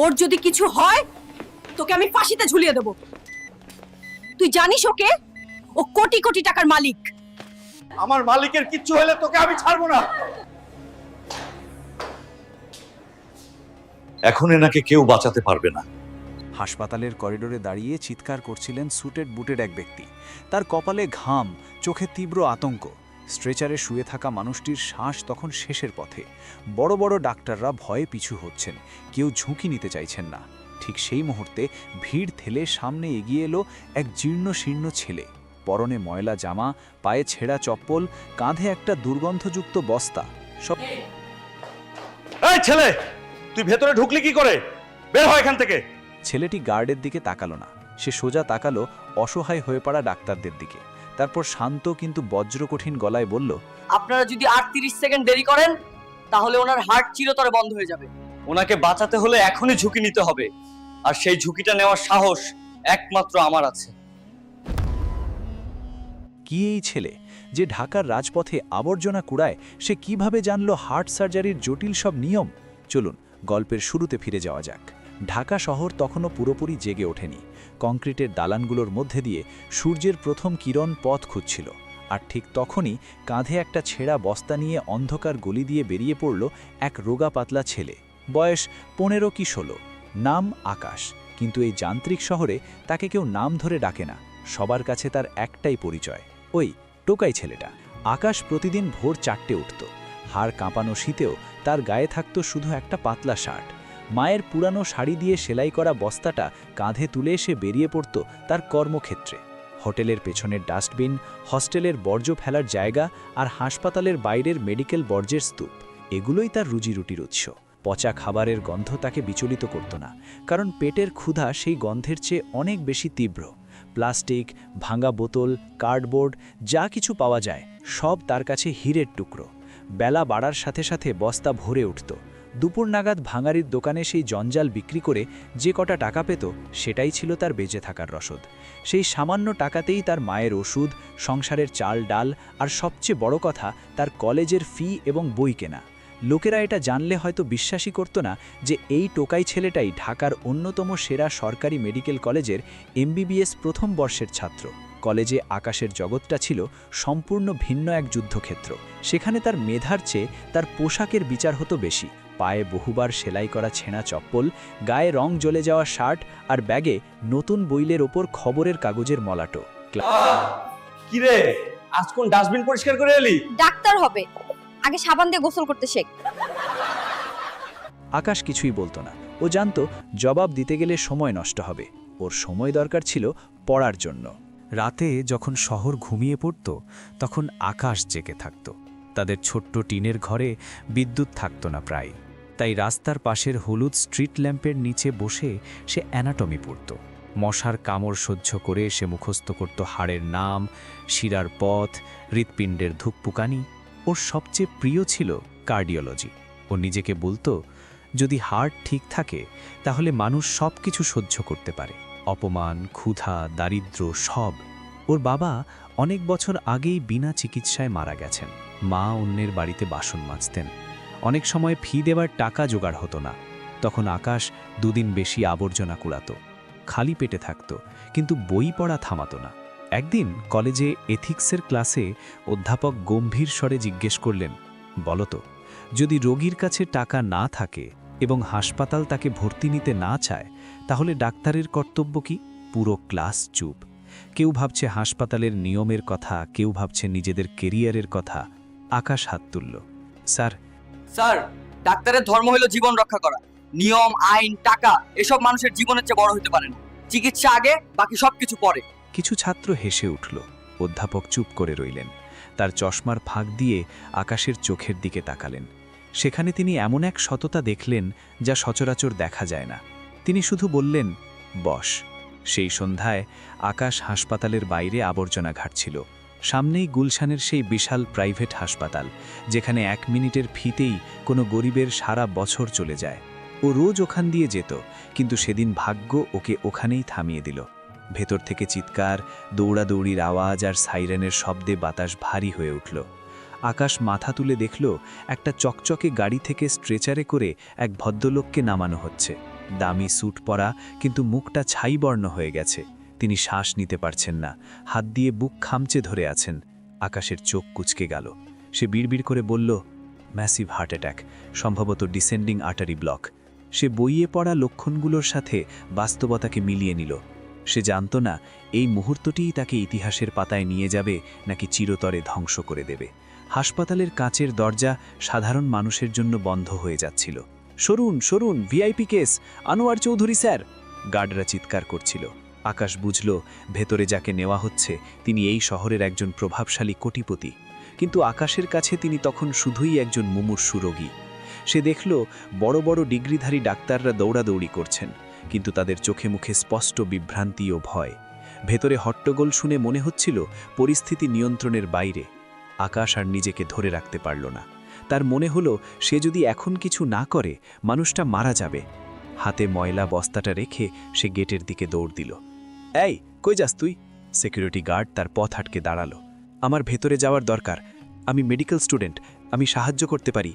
ওর যদি কিছু হয় তোকে আমি ফাঁসিতে ঝুলিয়ে দেব। তুই জানিস ওকে? ও কোটি কোটি টাকার মালিক। আমার মালিকের কিচ্ছু হলে তোকে আমি ছাড়বো না। এখন এনাকে কেউ বাঁচাতে পারবে না। হাসপাতালের করিডোরে দাঁড়িয়ে চিৎকার করছিলেন সুটেড বুটেড এক ব্যক্তি। তার কপালে ঘাম চোখে তীব্র আতঙ্ক। স্ট্রেচারে শুয়ে থাকা মানুষটির শ্বাস তখন শেষের পথে। বড় বড় ডাক্তাররা ভয়ে পিছু হচ্ছেন কেউ ঝুঁকি নিতে চাইছেন না। ঠিক সেই মুহূর্তে ভিড় ঠেলে সামনে এগিয়ে এলো এক জীর্ণ শীর্ণ ছেলে। পরনে ময়লা জামা পায়ে ছেঁড়া চপ্পল কাঁধে একটা দুর্গন্ধযুক্ত বস্তা। সব এই ছেলে তুই ভেতরে ঢুকলি কি করে? বের হয় এখান থেকে। ছেলেটি গার্ডের দিকে তাকালো না। সে সোজা তাকালো অসহায় হয়ে পড়া ডাক্তারদের দিকে। তারপর শান্ত কিন্তু বজ্রকঠিন গলায় বলল আপনারা যদি আর তিরিশ সেকেন্ড দেরি করেন তাহলে ওনার হার্ট চিরতরে বন্ধ হয়ে যাবে। ওনাকে বাঁচাতে হলে এখনই ঝুঁকি নিতে হবে। আর সেই ঝুঁকিটা নেওয়ার সাহস একমাত্র আমার আছে। কি এই ছেলে যে ঢাকার রাজপথে আবর্জনা কুড়ায় সে কীভাবে জানল হার্ট সার্জারির জটিল সব নিয়ম? চলুন গল্পের শুরুতে ফিরে যাওয়া যাক। ঢাকা শহর তখনও পুরোপুরি জেগে ওঠেনি। কংক্রিটের দালানগুলোর মধ্যে দিয়ে সূর্যের প্রথম কিরণ পথ খুঁজছিল। আর ঠিক তখনই কাঁধে একটা ছেঁড়া বস্তা নিয়ে অন্ধকার গলি দিয়ে বেরিয়ে পড়ল এক রোগা পাতলা ছেলে। বয়স পনেরো কি ষোলো। নাম আকাশ। কিন্তু এই যান্ত্রিক শহরে তাকে কেউ নাম ধরে ডাকে না। সবার কাছে তার একটাই পরিচয়। ওই টোকাই ছেলেটা। আকাশ প্রতিদিন ভোর চারটে উঠত। হাড় কাঁপানো শীতেও তার গায়ে থাকত শুধু একটা পাতলা শার্ট। মায়ের পুরানো শাড়ি দিয়ে সেলাই করা বস্তাটা কাঁধে তুলে এসে বেরিয়ে পড়ত তার কর্মক্ষেত্রে। হোটেলের পেছনের ডাস্টবিন, হস্টেলের বর্জ্য ফেলার জায়গা আর হাসপাতালের বাইরের মেডিকেল বর্জ্যের স্তূপ, এগুলোই তার রুজিরুটির উৎস। পচা খাবারের গন্ধ তাকে বিচলিত করত না, কারণ পেটের ক্ষুধা সেই গন্ধের চেয়ে অনেক বেশি তীব্র। প্লাস্টিক, ভাঙা বোতল, কার্ডবোর্ড, যা কিছু পাওয়া যায়, সব তার কাছে হীরের টুকরো। বেলা বাড়ার সাথে সাথে বস্তা ভরে উঠত। দুপুর নাগাদ ভাঙারির দোকানে সেই জঞ্জাল বিক্রি করে যে কটা টাকা পেত, সেটাই ছিল তার বেঁচে থাকার রসদ। সেই সামান্য টাকাতেই তার মায়ের ওষুধ, সংসারের চাল ডাল আর সবচেয়ে বড় কথা, তার কলেজের ফি এবং বই কেনা। লোকেরা এটা জানলে হয়তো বিশ্বাসই করত না যে এই টোকাই ছেলেটাই ঢাকার অন্যতম সেরা সরকারি মেডিকেল কলেজের এমবিবিএস প্রথম বর্ষের ছাত্র। কলেজে আকাশের জগৎটা ছিল সম্পূর্ণ ভিন্ন এক যুদ্ধক্ষেত্র। সেখানে তার মেধার চেয়ে তার পোশাকের বিচার হতো বেশি। পায়ে বহুবার সেলাই করা ছেঁড়া চপ্পল গায়ে রং জ্বলে যাওয়া শার্ট আর ব্যাগে নতুন বইলের ওপর খবরের কাগজের মলাটো। কি রে আজ কোন ডাস্টবিন পরিষ্কার করে এলি? ডাক্তার হবে। আগে সাবান দিয়ে গোসল করতে শেখ। আকাশ কিছুই বলতো না। ও জানতো জবাব দিতে গেলে সময় নষ্ট হবে। ওর সময় দরকার ছিল পড়ার জন্য। রাতে যখন শহর ঘুমিয়ে পড়ত তখন আকাশ জেগে থাকত। তাদের ছোট্ট টিনের ঘরে বিদ্যুৎ থাকত না প্রায়। তাই রাস্তার পাশের হলুদ স্ট্রিট ল্যাম্পের নিচে বসে সে অ্যানাটমি পড়ত। মশার কামড় সহ্য করে সে মুখস্থ করত হাড়ের নাম, শিরার পথ, হৃৎপিণ্ডের ধুকপুকানি। ওর সবচেয়ে প্রিয় ছিল কার্ডিওলজি। ও নিজেকে বলতো, যদি হার্ট ঠিক থাকে, তাহলে মানুষ সব কিছু সহ্য করতে পারে। অপমান, ক্ষুধা দারিদ্র সব। ওর বাবা অনেক বছর আগেই বিনা চিকিৎসায় মারা গেছেন। মা অন্যের বাড়িতে বাসন মাজতেন। অনেক সময় ফি দেওয়ার টাকা জোগাড় হতো না। তখন আকাশ দুদিন বেশি আবর্জনা কুড়াতো, খালি পেটে থাকত, কিন্তু বই পড়া থামাতো না। একদিন কলেজে এথিক্সের ক্লাসে অধ্যাপক গম্ভীর স্বরে জিজ্ঞেস করলেন বলতো যদি রোগীর কাছে টাকা না থাকে এবং হাসপাতাল তাকে ভর্তি নিতে না চায়, তাহলে ডাক্তারের কর্তব্য কি? পুরো ক্লাস চুপ। কেউ ভাবছে হাসপাতালের নিয়মের কথা, কেউ ভাবছে নিজেদের কেরিয়ারের কথা। আকাশ হাত তুলল, স্যার স্যার, ডাক্তারের ধর্ম হলো জীবন রক্ষা করা। নিয়ম, আইন, টাকা, এসব মানুষের জীবনের চেয়ে বড় হতে পারে না। চিকিৎসা আগে, বাকি সবকিছু পরে। কিছু ছাত্র হেসে উঠল। অধ্যাপক চুপ করে রইলেন। তার চশমার ফাঁক দিয়ে আকাশের চোখের দিকে তাকালেন। সেখানে তিনি এমন এক সততা দেখলেন যা সচরাচর দেখা যায় না। তিনি শুধু বললেন, বস। সেই সন্ধ্যায় আকাশ হাসপাতালের বাইরে আবর্জনা ঘাটছিল। সামনেই গুলশানের সেই বিশাল প্রাইভেট হাসপাতাল, যেখানে এক মিনিটের ফিতেই কোনো গরিবের সারা বছর চলে যায়। ও রোজ ওখান দিয়ে যেত, কিন্তু সেদিন ভাগ্য ওকে ওখানেই থামিয়ে দিল। ভেতর থেকে চিৎকার, দৌড়াদৌড়ির আওয়াজ আর সাইরেনের শব্দে বাতাস ভারী হয়ে উঠল। আকাশ মাথা তুলে দেখল, একটা চকচকে গাড়ি থেকে স্ট্রেচারে করে এক ভদ্রলোককে নামানো হচ্ছে। দামি স্যুট পরা, কিন্তু মুখটা ছাইবর্ণ হয়ে গেছে। তিনি শ্বাস নিতে পারছেন না। হাত দিয়ে বুক খামচে ধরে আছেন। আকাশের চোখ কুচকে গেল। সে বিড়বিড় করে বলল ম্যাসিভ হার্ট অ্যাটাক সম্ভবত ডিসেন্ডিং আর্টারি ব্লক সে বইয়ে পড়া লক্ষণগুলোর সাথে বাস্তবতাকে মিলিয়ে নিল। সে জানত না, এই মুহূর্তটিই তাকে ইতিহাসের পাতায় নিয়ে যাবে নাকি চিরতরে ধ্বংস করে দেবে। হাসপাতালের কাঁচের দরজা সাধারণ মানুষের জন্য বন্ধ হয়ে যাচ্ছিল। সরুন সরুন VIP case Anwar Chowdhury sir, গার্ডরা চিৎকার করছিল। আকাশ বুঝল, ভেতরে যাকে নেওয়া হচ্ছে, তিনি এই শহরের একজন প্রভাবশালী কোটিপতি। কিন্তু আকাশের কাছে তিনি তখন শুধুই একজন মুমূর্ষু রোগী। সে দেখল, বড় বড় ডিগ্রিধারী ডাক্তাররা দৌড়াদৌড়ি করছেন, কিন্তু তাদের চোখে মুখে স্পষ্ট বিভ্রান্তি ও ভয়। ভেতরে হট্টগোল শুনে মনে হচ্ছিল, পরিস্থিতি নিয়ন্ত্রণের বাইরে। আকাশ আর নিজেকে ধরে রাখতে পারল না। তার মনে হলো, সে যদি এখন কিছু না করে, মানুষটা মারা যাবে। হাতে ময়লা বস্তাটা রেখে সে গেটের দিকে দৌড় দিল। এই, কই যাস তুই? সিকিউরিটি গার্ড তার পথ আটকে দাঁড়াল। আমার ভেতরে যাওয়ার দরকার। আমি মেডিকেল স্টুডেন্ট আমি সাহায্য করতে পারি।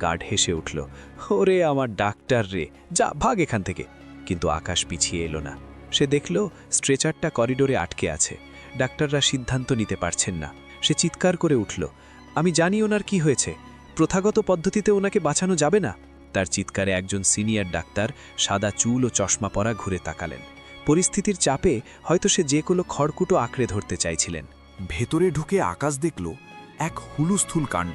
গার্ড হেসে উঠল, ওরে আমার ডাক্তার রে, যা, ভাগ এখান থেকে। কিন্তু আকাশ পিছিয়ে এলো না। সে দেখল, স্ট্রেচারটা করিডোরে আটকে আছে। ডাক্তাররা সিদ্ধান্ত নিতে পারছেন না। সে চিৎকার করে উঠল, আমি জানি ওনার কি হয়েছে। প্রথাগত পদ্ধতিতে ওনাকে বাঁচানো যাবে না? তার চিৎকারে একজন সিনিয়র ডাক্তার সাদা চুল ও চশমা পরা ঘুরে তাকালেন। পরিস্থিতির চাপে হয়তো সে যে কোনো খড়কুটো আঁকড়ে ধরতে চাইছিলেন। ভেতরে ঢুকে আকাশ দেখল এক হুলুস্থুল কাণ্ড।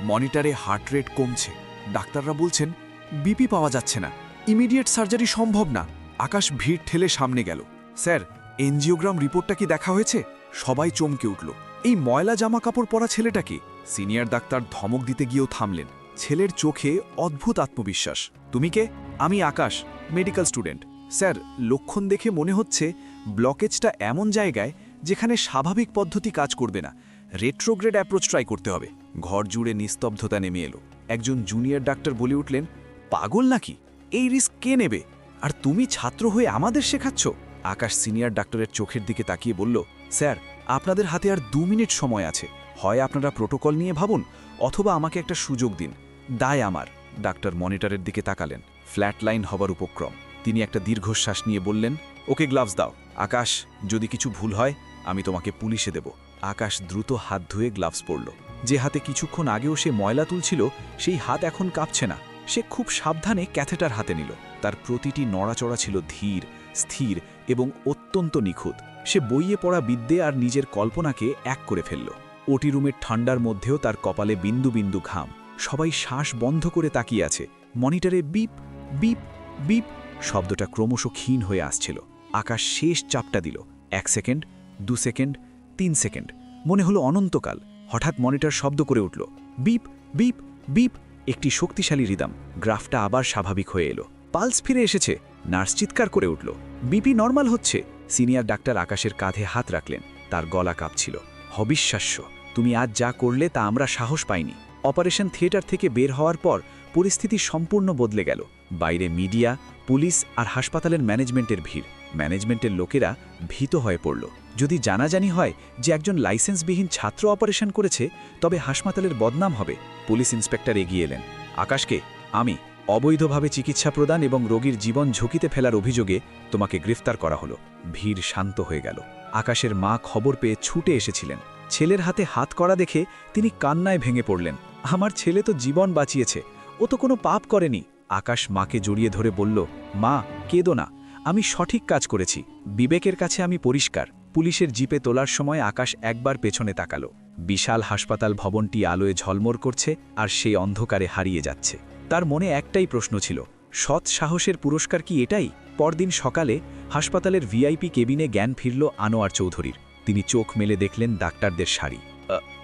মনিটরে হার্ট রেট কমছে। ডাক্তাররা বলছেন, বিপি পাওয়া যাচ্ছে না। ইমিডিয়েট সার্জারি সম্ভব না। আকাশ ভিড় ঠেলে সামনে গেল। স্যার, এনজিওগ্রাম রিপোর্টটা কি দেখা হয়েছে? সবাই চমকে উঠল। এই ময়লা জামা কাপড় পরা ছেলেটাকে সিনিয়র ডাক্তার ধমক দিতে গিয়েও থামলেন। ছেলের চোখে অদ্ভুত আত্মবিশ্বাস। তুমি কে? আমি আকাশ, মেডিকেল স্টুডেন্ট। স্যার, লক্ষণ দেখে মনে হচ্ছে ব্লকেজটা এমন জায়গায় যেখানে স্বাভাবিক পদ্ধতি কাজ করবে না। রেট্রোগ্রেড অ্যাপ্রোচ ট্রাই করতে হবে। ঘর জুড়ে নিস্তব্ধতা নেমে এলো। একজন জুনিয়র ডাক্তার বলে উঠলেন, পাগল নাকি? এই রিস্ক কে নেবে? আর তুমি ছাত্র হয়ে আমাদের শেখাচ্ছ? আকাশ সিনিয়র ডাক্তারের চোখের দিকে তাকিয়ে বলল, স্যার, আপনাদের হাতে আর দু মিনিট সময় আছে। হয় আপনারা প্রোটোকল নিয়ে ভাবুন, অথবা আমাকে একটা সুযোগ দিন। দায় আমার। ডাক্তার মনিটরের দিকে তাকালেন। ফ্ল্যাট লাইন হবার উপক্রম। তিনি একটা দীর্ঘশ্বাস নিয়ে বললেন, ওকে গ্লাভস দাও। আকাশ, যদি কিছু ভুল হয়, আমি তোমাকে পুলিশে দেব। আকাশ দ্রুত হাত ধুয়ে গ্লাভস পরল। যে হাতে কিছুক্ষণ আগেও সে ময়লা তুলছিল, সেই হাত এখন কাঁপছে না। সে খুব সাবধানে ক্যাথেটার হাতে নিল। তার প্রতিটি নড়াচড়া ছিল ধীর, স্থির এবং অত্যন্ত নিখুঁত। সে বইয়ে পড়া বিদ্যে আর নিজের কল্পনাকে এক করে ফেলল। ওটি রুমের ঠান্ডার মধ্যেও তার কপালে বিন্দু বিন্দু ঘাম। সবাই শ্বাস বন্ধ করে তাকিয়ে আছে। মনিটরে বিপ বিপ বিপ শব্দটা ক্রমশ ক্ষীণ হয়ে আসছিল। আকাশ শেষ চাপটা দিল। এক সেকেন্ড, দু সেকেন্ড, তিন সেকেন্ড। মনে হলো অনন্তকাল। হঠাৎ মনিটর শব্দ করে উঠল। Beep beep beep. একটি শক্তিশালী রিদাম। গ্রাফটা আবার স্বাভাবিক হয়ে এলো। পালস ফিরে এসেছে। নার্স চিৎকার করে উঠল। বিপি নর্মাল হচ্ছে। সিনিয়র ডাক্তার আকাশের কাঁধে হাত রাখলেন। তার গলা কাঁপছিল। অবিশ্বাস্য। তুমি আজ যা করলে তা আমরা সাহস পাইনি। অপারেশন থিয়েটার থেকে বের হওয়ার পর পরিস্থিতি সম্পূর্ণ বদলে গেল। বাইরে মিডিয়া, পুলিশ আর হাসপাতালের ম্যানেজমেন্টের ভিড়। ম্যানেজমেন্টের লোকেরা ভীত হয়ে পড়ল। যদি জানাজানি হয় যে একজন লাইসেন্সবিহীন ছাত্র অপারেশন করেছে, তবে হাসপাতালের বদনাম হবে। পুলিশ ইন্সপেক্টর এগিয়ে এলেন। আকাশকে, আমি অবৈধভাবে চিকিৎসা প্রদান এবং রোগীর জীবন ঝুঁকিতে ফেলার অভিযোগে তোমাকে গ্রেফতার করা হলো। ভিড় শান্ত হয়ে গেল। আকাশের মা খবর পেয়ে ছুটে এসেছিলেন। ছেলের হাতে হাত করা দেখে তিনি কান্নায় ভেঙে পড়লেন। আমার ছেলে তো জীবন বাঁচিয়েছে। ও তো কোনো পাপ করেনি। আকাশ মাকে জড়িয়ে ধরে বলল, মা, কেঁদো না। আমি সঠিক কাজ করেছি। বিবেকের কাছে আমি পরিষ্কার। পুলিশের জিপে তোলার সময় আকাশ একবার পেছনে তাকালো। বিশাল হাসপাতাল ভবনটি আলোয় ঝলমর করছে আর সেই অন্ধকারে হারিয়ে যাচ্ছে। তার মনে একটাই প্রশ্ন ছিল, সৎ সাহসের পুরস্কার কি এটাই? পরদিন সকালে হাসপাতালের ভিআইপি কেবিনে জ্ঞান ফিরল আনোয়ার চৌধুরীর। তিনি চোখ মেলে দেখলেন ডাক্তারদের শাড়ি।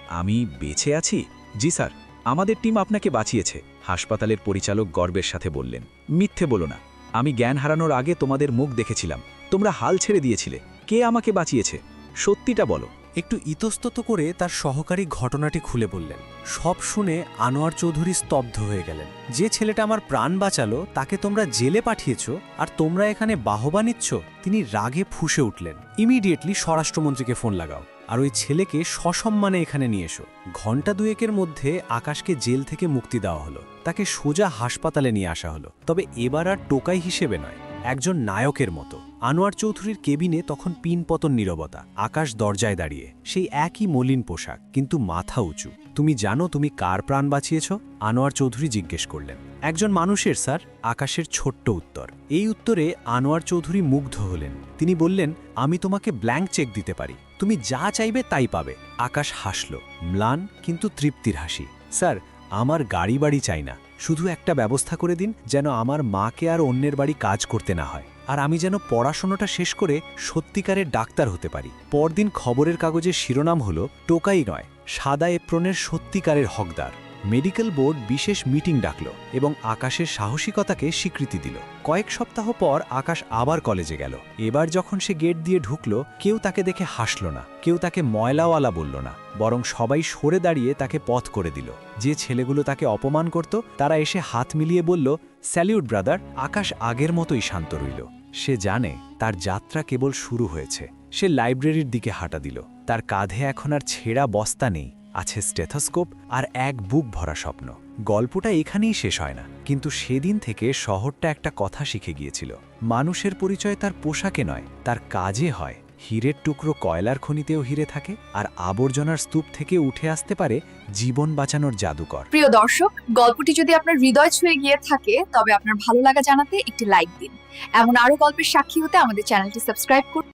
আমি বেঁচে আছি? জি স্যার, আমাদের টিম আপনাকে বাঁচিয়েছে। হাসপাতালের পরিচালক গর্বের সাথে বললেন, মিথ্যে বলো না। আমি জ্ঞান হারানোর আগে তোমাদের মুখ দেখেছিলাম। তোমরা হাল ছেড়ে দিয়েছিলে। কে আমাকে বাঁচিয়েছে? সত্যিটা বলো। একটু ইতস্তত করে তার সহকারী ঘটনাটি খুলে বললেন। সব শুনে আনোয়ার চৌধুরী স্তব্ধ হয়ে গেলেন। যে ছেলেটা আমার প্রাণ বাঁচালো, তাকে তোমরা জেলে পাঠিয়েছ আর তোমরা এখানে বাহবা নিচ্ছ? তিনি রাগে ফুঁসে উঠলেন। ইমিডিয়েটলি স্বরাষ্ট্রমন্ত্রীকে ফোন লাগাও। আর ওই ছেলেকে সসম্মানে এখানে নিয়ে এসো। ঘণ্টা দুয়েকের মধ্যে আকাশকে জেল থেকে মুক্তি দেওয়া হলো। তাকে সোজা হাসপাতালে নিয়ে আসা হলো। তবে এবার আর টোকাই হিসেবে নয়, একজন নায়কের মতো। আনোয়ার চৌধুরীর কেবিনে তখন পিনপতন নীরবতা, আকাশ দরজায় দাঁড়িয়ে। সেই একই মলিন পোশাক, কিন্তু মাথা উঁচু। তুমি জানো তুমি কার প্রাণ বাঁচিয়েছ? আনোয়ার চৌধুরী জিজ্ঞেস করলেন। একজন মানুষের, স্যার, আকাশের ছোট্ট উত্তর। এই উত্তরে আনোয়ার চৌধুরী মুগ্ধ হলেন। তিনি বললেন, আমি তোমাকে ব্ল্যাঙ্ক চেক দিতে পারি। তুমি যা চাইবে তাই পাবে। আকাশ হাসল। ম্লান, কিন্তু তৃপ্তির হাসি। স্যার, আমার গাড়ি বাড়ি চাই না। শুধু একটা ব্যবস্থা করে দিন, যেন আমার মাকে আর অন্যের বাড়ি কাজ করতে না হয়। আর আমি যেন পড়াশোনাটা শেষ করে সত্যিকারের ডাক্তার হতে পারি। পরদিন খবরের কাগজের শিরোনাম হলো, টোকাই নয়, সাদা এপ্রনের সত্যিকারের হকদার। মেডিকেল বোর্ড বিশেষ মিটিং ডাকল এবং আকাশের সাহসিকতাকে স্বীকৃতি দিল। কয়েক সপ্তাহ পর আকাশ আবার কলেজে গেল। এবার যখন সে গেট দিয়ে ঢুকল, কেউ তাকে দেখে হাসল না, কেউ তাকে ময়লাওয়ালা বলল না, বরং সবাই সরে দাঁড়িয়ে তাকে পথ করে দিল। যে ছেলেগুলো তাকে অপমান করত, তারা এসে হাত মিলিয়ে বলল, স্যালিউট, ব্রাদার, আকাশ আগের মতোই শান্ত রইল। সে জানে, তার যাত্রা কেবল শুরু হয়েছে। সে লাইব্রেরির দিকে হাঁটা দিল। তার কাঁধে এখন আর ছেঁড়া বস্তা নেই। আছে স্টেথোস্কোপ আর এক বুক ভরা স্বপ্ন। গল্পটা এখানেই শেষ হয় না। কিন্তু সেদিন থেকে শহরটা একটা কথা শিখে গিয়েছিল। মানুষের পরিচয় তার পোশাকে নয়, তার কাজে হয়। হীরের টুকরো কয়লার খনিতেও হিরে থাকে আর আবর্জনার স্তূপ থেকে উঠে আসতে পারে জীবন বাঁচানোর জাদুকর। প্রিয় দর্শক, গল্পটি যদি আপনার হৃদয় ছুঁয়ে গিয়ে থাকে, তবে আপনার ভালো লাগা জানাতে একটি লাইক দিন। এমন আরও গল্পের সাক্ষী হতে আমাদের চ্যানেলটি সাবস্ক্রাইব করুন।